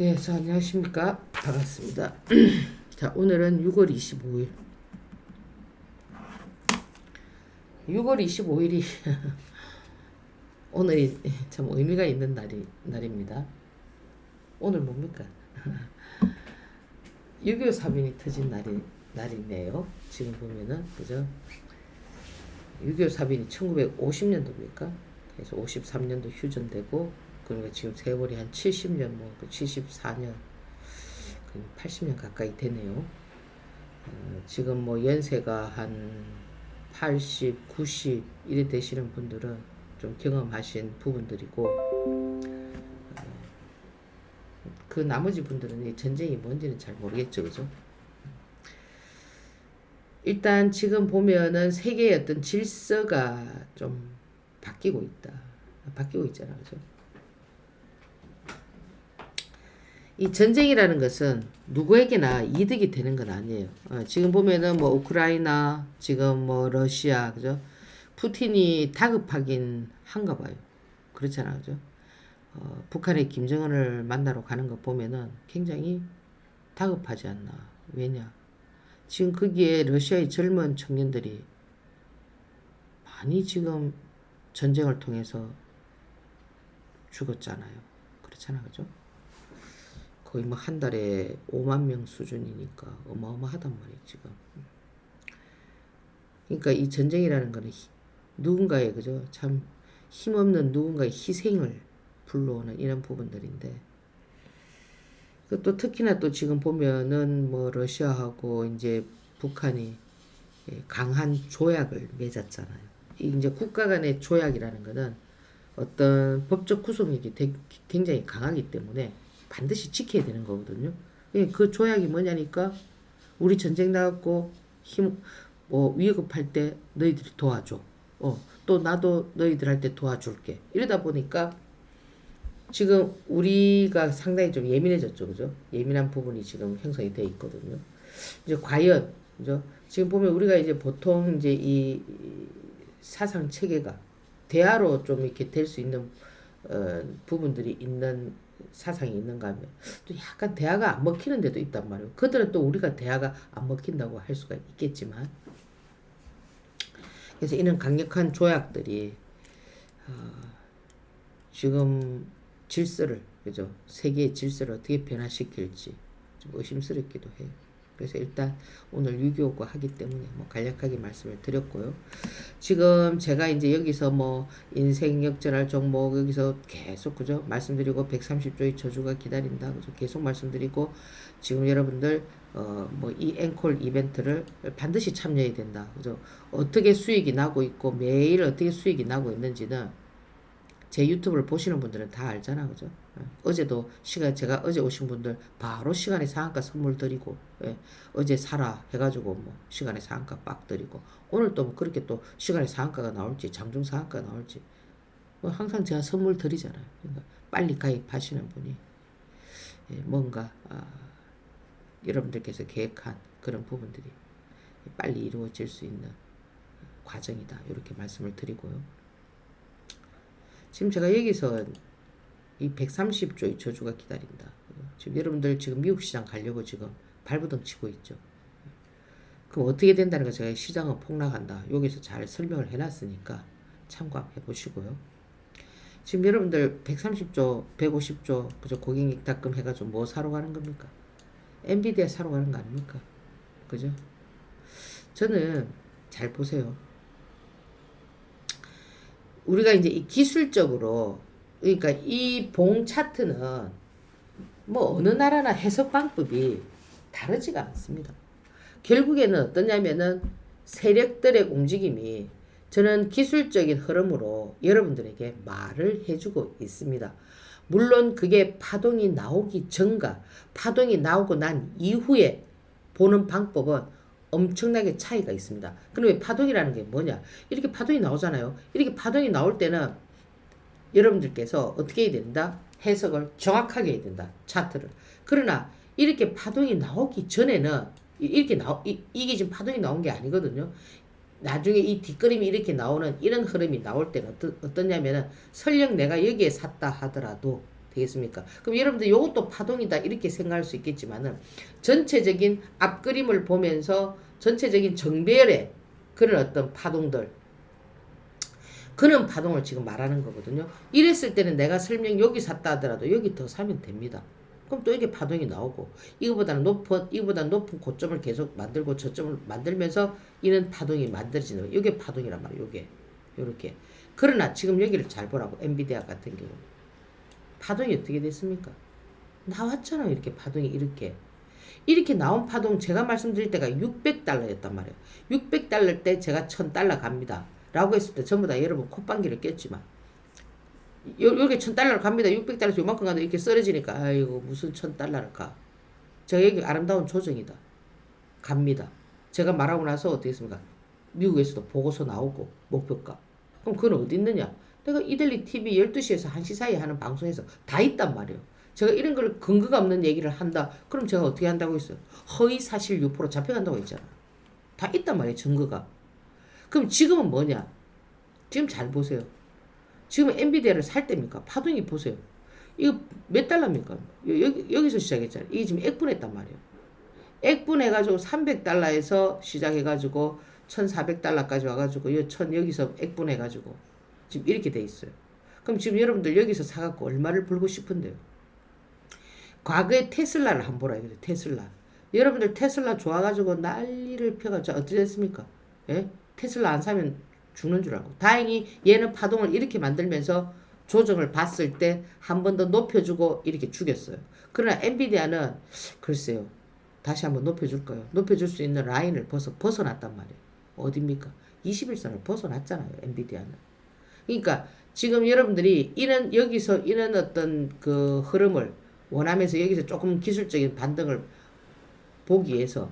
예, 자, 안녕하십니까. 반갑습니다. 자, 오늘은 6월 25일. 6월 25일이 오늘이 참 의미가 있는 날이, 날입니다. 오늘 뭡니까? 6.25 사변이 터진 날이, 날이네요. 지금 보면은, 그죠? 6.25 사변이 1950년도입니까? 그래서 53년도 휴전되고, 그러니까 지금 세월이 한 70년, 뭐, 74년, 80년 가까이 되네요. 어, 지금 뭐 연세가 한 80, 90 이래 되시는 분들은 좀 경험하신 부분들이고, 어, 그 나머지 분들은 이 전쟁이 뭔지는 잘 모르겠죠, 그죠? 일단 지금 보면은 세계의 어떤 질서가 좀 바뀌고 있다. 바뀌고 있잖아, 그죠? 이 전쟁이라는 것은 누구에게나 이득이 되는 건 아니에요. 어, 지금 보면은 뭐 우크라이나, 지금 뭐 러시아, 그죠? 푸틴이 다급하긴 한가 봐요. 그렇잖아, 그죠? 어, 북한의 김정은을 만나러 가는 거 보면은 굉장히 다급하지 않나. 왜냐? 지금 거기에 러시아의 젊은 청년들이 많이 지금 전쟁을 통해서 죽었잖아요. 그렇잖아, 그죠? 거의 뭐 한 달에 5만 명 수준이니까 어마어마하단 말이에요, 지금. 그러니까 이 전쟁이라는 거는 히- 누군가의 그죠? 참 힘없는 누군가의 희생을 불러오는 이런 부분들인데 그또 특히나 또 지금 보면은 뭐 러시아하고 이제 북한이 예, 강한 조약을 맺었잖아요. 이 이제 국가 간의 조약이라는 거는 어떤 법적 구속력이 되- 굉장히 강하기 때문에 반드시 지켜야 되는 거거든요. 예, 그 조약이 뭐냐니까 우리 전쟁 나갔고 힘 뭐 위급할 때 너희들이 도와줘. 어, 또 나도 너희들 할 때 도와줄게. 이러다 보니까 지금 우리가 상당히 좀 예민해졌죠, 그죠? 예민한 부분이 지금 형성이 돼 있거든요. 이제 과연, 그죠? 지금 보면 우리가 이제 보통 이제 이, 이 사상 체계가 대화로 좀 이렇게 될 수 있는 어, 부분들이 있는 사상이 있는가 하면 또 약간 대화가 안 먹히는 데도 있단 말이에요. 그들은 또 우리가 대화가 안 먹힌다고 할 수가 있겠지만 그래서 이런 강력한 조약들이 어, 지금 질서를 그죠 세계의 질서를 어떻게 변화시킬지 좀 의심스럽기도 해요. 그래서 일단 오늘 유교고 하기 때문에 뭐 간략하게 말씀을 드렸고요. 지금 제가 이제 여기서 뭐 인생 역전할 종목 여기서 계속 그죠 말씀드리고 130조의 저주가 기다린다 그죠 계속 말씀드리고 지금 여러분들 어 뭐 이 앵콜 이벤트를 반드시 참여해야 된다 그죠 어떻게 수익이 나고 있고 매일 어떻게 수익이 나고 있는지는 제 유튜브를 보시는 분들은 다 알잖아, 그죠? 예. 어제도 시간 제가 어제 오신 분들 바로 시간에 상한가 선물 드리고 예. 어제 사라 해가지고 뭐 시간에 상한가 빡 드리고 오늘 또 뭐 그렇게 또 시간에 상한가가 나올지 장중 상한가 나올지 뭐 항상 제가 선물 드리잖아요. 그러니까 빨리 가입하시는 분이 예, 뭔가 아, 여러분들께서 계획한 그런 부분들이 빨리 이루어질 수 있는 과정이다 이렇게 말씀을 드리고요. 지금 제가 여기서 이 130조의 저주가 기다린다. 지금 여러분들 지금 미국 시장 가려고 지금 발부둥 치고 있죠. 그럼 어떻게 된다는 거 제가 시장은 폭락한다. 여기서 잘 설명을 해놨으니까 참고해 보시고요. 지금 여러분들 130조, 150조 그저 고객 입탁금 해가지고 뭐 사러 가는 겁니까? 엔비디아 사러 가는 거 아닙니까? 그죠? 저는 잘 보세요. 우리가 이제 이 기술적으로 그러니까 이 봉 차트는 뭐 어느 나라나 해석 방법이 다르지가 않습니다. 결국에는 어떠냐면은 세력들의 움직임이 저는 기술적인 흐름으로 여러분들에게 말을 해주고 있습니다. 물론 그게 파동이 나오기 전과 파동이 나오고 난 이후에 보는 방법은 엄청나게 차이가 있습니다. 그러면 파동이라는 게 뭐냐? 이렇게 파동이 나오잖아요. 이렇게 파동이 나올 때는 여러분들께서 어떻게 해야 된다? 해석을 정확하게 해야 된다. 차트를. 그러나 이렇게 파동이 나오기 전에는 이- 이렇게 나오 이, 이게 지금 파동이 나온 게 아니거든요. 나중에 이 뒷그림이 이렇게 나오는 이런 흐름이 나올 때는 어떠, 어떠냐면은 설령 내가 여기에 샀다 하더라도 되겠습니까? 그럼 여러분들 이것도 파동이다 이렇게 생각할 수 있겠지만은 전체적인 앞그림을 보면서 전체적인 정배열의 그런 어떤 파동들 그런 파동을 지금 말하는 거거든요. 이랬을 때는 내가 설명 여기 샀다 하더라도 여기 더 사면 됩니다. 그럼 또 이게 파동이 나오고 이거보다는 높은 이거보다 높은 고점을 계속 만들고 저점을 만들면서 이런 파동이 만들어지는 거예요. 이게 파동이란 말이에요. 이게 요렇게. 그러나 지금 여기를 잘 보라고 엔비디아 같은 경우 파동이 어떻게 됐습니까? 나왔잖아요. 이렇게 파동이 이렇게. 이렇게 나온 파동 제가 말씀드릴 때가 600달러였단 말이에요. 600달러 때 제가 1000달러 갑니다. 라고 했을 때 전부 다 여러분 콧방귀를 꼈지만 요, 요게 1000달러를 갑니다. 600달러에서 요만큼 가도 이렇게 쓰러지니까 아이고 무슨 1000달러를 가. 제가 여기 아름다운 조정이다. 갑니다. 제가 말하고 나서 어떻게 했습니까? 미국에서도 보고서 나오고 목표가. 그럼 그건 어디 있느냐? 내가 이델리 TV 12시에서 1시 사이에 하는 방송에서 다 있단 말이에요. 제가 이런 걸 근거가 없는 얘기를 한다. 그럼 제가 어떻게 한다고 했어요? 허위 사실 유포로 잡혀간다고 했잖아. 다 있단 말이에요. 증거가. 그럼 지금은 뭐냐? 지금 잘 보세요. 지금 엔비디아를 살 때입니까? 파동이 보세요. 이거 몇 달러입니까? 여- 여기, 여기서 시작했잖아요. 이게 지금 액분했단 말이에요. 액분해가지고 300달러에서 시작해가지고 1400달러까지 와가지고 이천 여기서 액분해가지고 지금 이렇게 돼 있어요. 그럼 지금 여러분들 여기서 사갖고 얼마를 벌고 싶은데요? 과거에 테슬라를 한번 보라 이거죠. 테슬라. 여러분들 테슬라 좋아가지고 난리를 펴가지고 어떻게 됐습니까? 예? 테슬라 안 사면 죽는 줄 알고. 다행히 얘는 파동을 이렇게 만들면서 조정을 봤을 때 한 번 더 높여주고 이렇게 죽였어요. 그러나 엔비디아는 글쎄요. 다시 한번 높여줄 거예요. 높여줄 수 있는 라인을 벗어, 벗어났단 말이에요. 어딥니까? 21선을 벗어났잖아요. 엔비디아는. 그러니까 지금 여러분들이 이런 여기서 이런 어떤 그 흐름을 원하면서 여기서 조금 기술적인 반등을 보기 위해서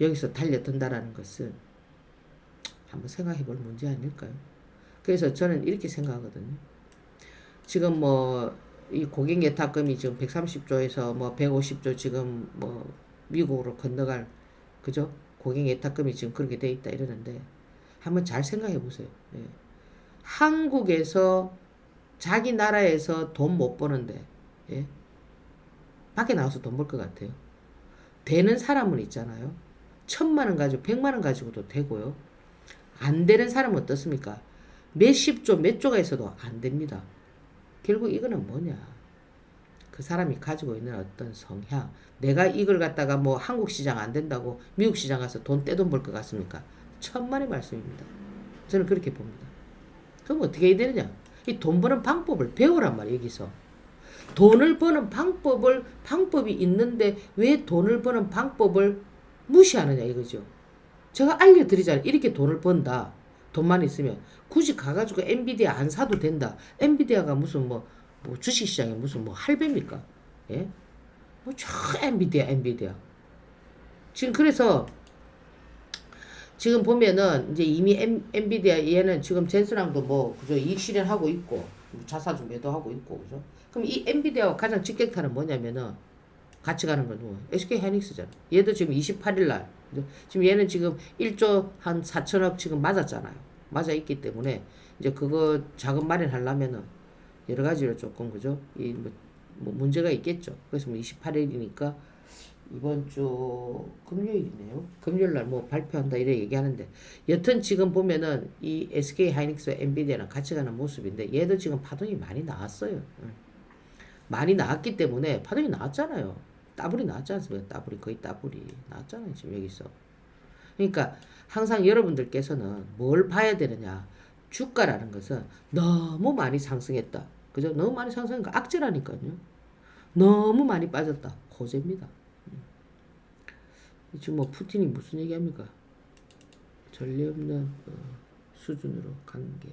여기서 달려든다라는 것은 한번 생각해 볼 문제 아닐까요? 그래서 저는 이렇게 생각하거든요. 지금 뭐 이 고객 예탁금이 지금 130조에서 뭐 150조 지금 뭐 미국으로 건너갈 그죠? 고객 예탁금이 지금 그렇게 돼 있다 이러는데 한번 잘 생각해 보세요. 예. 한국에서 자기 나라에서 돈 못 버는데 예? 밖에 나가서 돈 벌 것 같아요. 되는 사람은 있잖아요. 천만 원 가지고 백만 원 가지고도 되고요. 안 되는 사람은 어떻습니까? 몇십 조, 몇 조가 있어도 안 됩니다. 결국 이거는 뭐냐? 그 사람이 가지고 있는 어떤 성향. 내가 이걸 갖다가 뭐 한국 시장 안 된다고 미국 시장 가서 돈 떼돈 벌 것 같습니까? 천만의 말씀입니다. 저는 그렇게 봅니다. 그럼 어떻게 해야 되느냐? 이 돈 버는 방법을 배우란 말이에요, 여기서. 돈을 버는 방법을, 방법이 있는데 왜 돈을 버는 방법을 무시하느냐 이거죠. 제가 알려드리잖아요. 이렇게 돈을 번다. 돈만 있으면 굳이 가가지고 엔비디아 안 사도 된다. 엔비디아가 무슨 뭐, 뭐 주식시장에 무슨 뭐 할배입니까? 예? 뭐저 엔비디아 엔비디아. 지금 그래서 지금 보면은 이제 이미 엔, 엔비디아 얘는 지금 젠슨랑도 뭐 그죠 이익 실현하고 있고 뭐 자사주 매도하고 있고 그죠. 그럼 이 엔비디아와 가장 직격탄은 뭐냐면은 같이 가는 건 뭐, SK 하이닉스잖아. 얘도 지금 28일 날? 지금 얘는 지금 1조 한 4천억 지금 맞았잖아요. 맞아 있기 때문에 이제 그거 자금 마련하려면은 여러 가지로 조금 그죠? 이뭐 뭐 문제가 있겠죠. 그래서 뭐 28일이니까 이번 주 금요일이네요. 금요일 날 뭐 발표한다 이래 얘기하는데 여튼 지금 보면은 이 SK 하이닉스와 엔비디아랑 같이 가는 모습인데 얘도 지금 파동이 많이 나왔어요. 응. 많이 나왔기 때문에 파동이 나왔잖아요. 따블이 나왔지 않습니까? 따블이 거의 따블이 나왔잖아요. 지금 여기서. 그러니까 항상 여러분들께서는 뭘 봐야 되느냐? 주가라는 것은 너무 많이 상승했다. 그죠? 너무 많이 상승하니까 악재라니까요. 너무 많이 빠졌다. 고재입니다. 지금 뭐 푸틴이 무슨 얘기합니까? 전례 없는 어, 수준으로 관계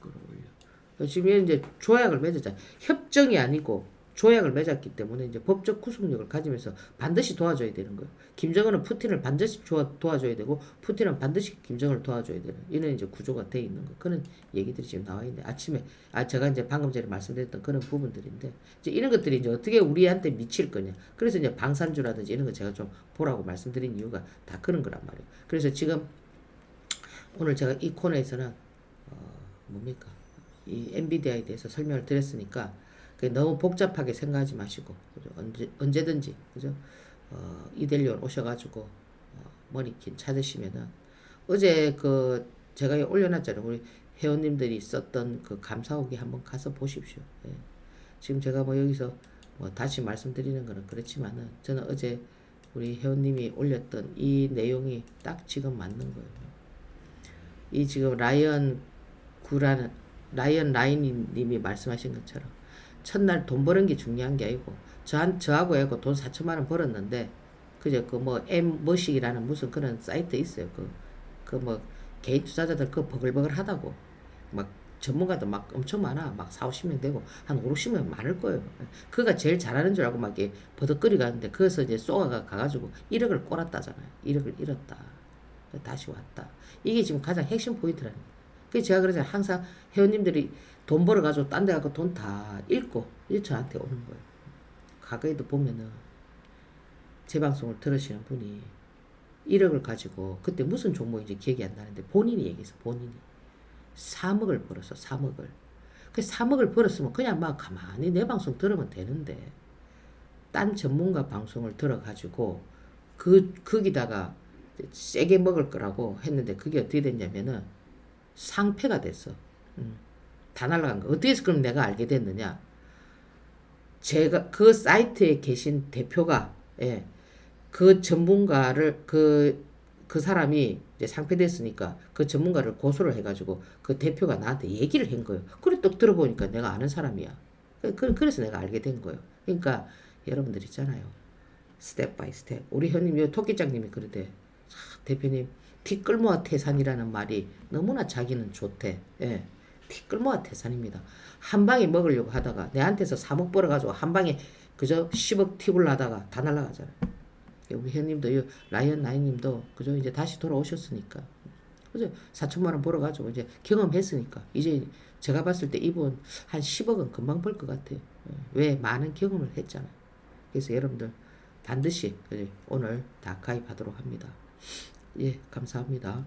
끌어올려. 지금 이제 조약을 맺었잖아요. 협정이 아니고 조약을 맺었기 때문에 이제 법적 구속력을 가지면서 반드시 도와줘야 되는 거예요. 김정은은 푸틴을 반드시 조- 도와줘야 되고 푸틴은 반드시 김정은을 도와줘야 되는 이런 이제 구조가 돼 있는 거 그런 얘기들이 지금 나와 있는데 아침에 아 제가 이제 방금 전에 말씀드렸던 그런 부분들인데 이제 이런 것들이 이제 어떻게 우리한테 미칠 거냐 그래서 이제 방산주라든지 이런 거 제가 좀 보라고 말씀드린 이유가 다 그런 거란 말이에요. 그래서 지금 오늘 제가 이 코너에서는 어, 뭡니까 이 엔비디아에 대해서 설명을 드렸으니까 그 너무 복잡하게 생각하지 마시고 그죠? 언제 언제든지 그죠? 어, 이델리온 오셔가지고 어, 머리킨 찾으시면은 어제 그 제가 올려놨잖아요. 우리 회원님들이 썼던 그 감사후기 한번 가서 보십시오. 예. 지금 제가 뭐 여기서 뭐 다시 말씀드리는 거는 그렇지만은 저는 어제 우리 회원님이 올렸던 이 내용이 딱 지금 맞는 거예요. 이 지금 라이언 구라는 라이언 라인님이 말씀하신 것처럼 첫날 돈 버는 게 중요한 게 아니고 저한 저하고 해고 돈 4천만 원 벌었는데 그저 그 뭐 M 머식이라는 무슨 그런 사이트 있어요. 그 그 뭐 개인 투자자들 그 버글버글 하다고 막 전문가도 막 엄청 많아. 막 4, 50명 되고 한 5, 60명 많을 거예요. 그가 제일 잘하는 줄 알고 막 이렇게 버덕거리 가는데 거기서 이제 쏘아가 가가지고 1억을 꼬랐다잖아요. 1억을 잃었다. 다시 왔다. 이게 지금 가장 핵심 포인트라는 거예요. 그래서 제가 그러잖아요. 항상 회원님들이 돈 벌어가지고 딴 데 가고 돈 다 잃고 이제 저한테 오는 거예요. 과거에도 보면은 제 방송을 들으시는 분이 1억을 가지고 그때 무슨 종목인지 기억이 안 나는데 본인이 얘기했어. 본인이. 3억을 벌었어. 3억을. 그 3억을 벌었으면 그냥 막 가만히 내 방송 들으면 되는데 딴 전문가 방송을 들어가지고 그 거기다가 세게 먹을 거라고 했는데 그게 어떻게 됐냐면은 상패가 됐어. 음. 다 날라간 거. 어떻게 해서 그럼 내가 알게 됐느냐? 제가 그 사이트에 계신 대표가 예, 그 전문가를 그, 그 사람이 이제 상패됐으니까 그 전문가를 고소를 해가지고 그 대표가 나한테 얘기를 한 거예요. 그래 또 들어보니까 내가 아는 사람이야. 그- 그- 그래서 내가 알게 된 거예요. 그러니까 여러분들 있잖아요. 스텝 바이 스텝. 우리 현님, 요 토끼장님이 그러대. 아, 대표님, 티끌모아 태산이라는 말이 너무나 자기는 좋대. 예. 티끌모아 태산입니다. 한 방에 먹으려고 하다가 내한테서 3억 벌어가지고 한 방에 그저 10억 팁을 하다가 다 날라가잖아요. 우리 현님도 이 라이언 나이님도 그저 이제 다시 돌아오셨으니까 그죠 4천만 원 벌어가지고 이제 경험했으니까 이제 제가 봤을 때 이분 한 10억은 금방 벌 것 같아요. 예. 왜 많은 경험을 했잖아요. 그래서 여러분들 반드시? 오늘 다 가입하도록 합니다. 예, 감사합니다.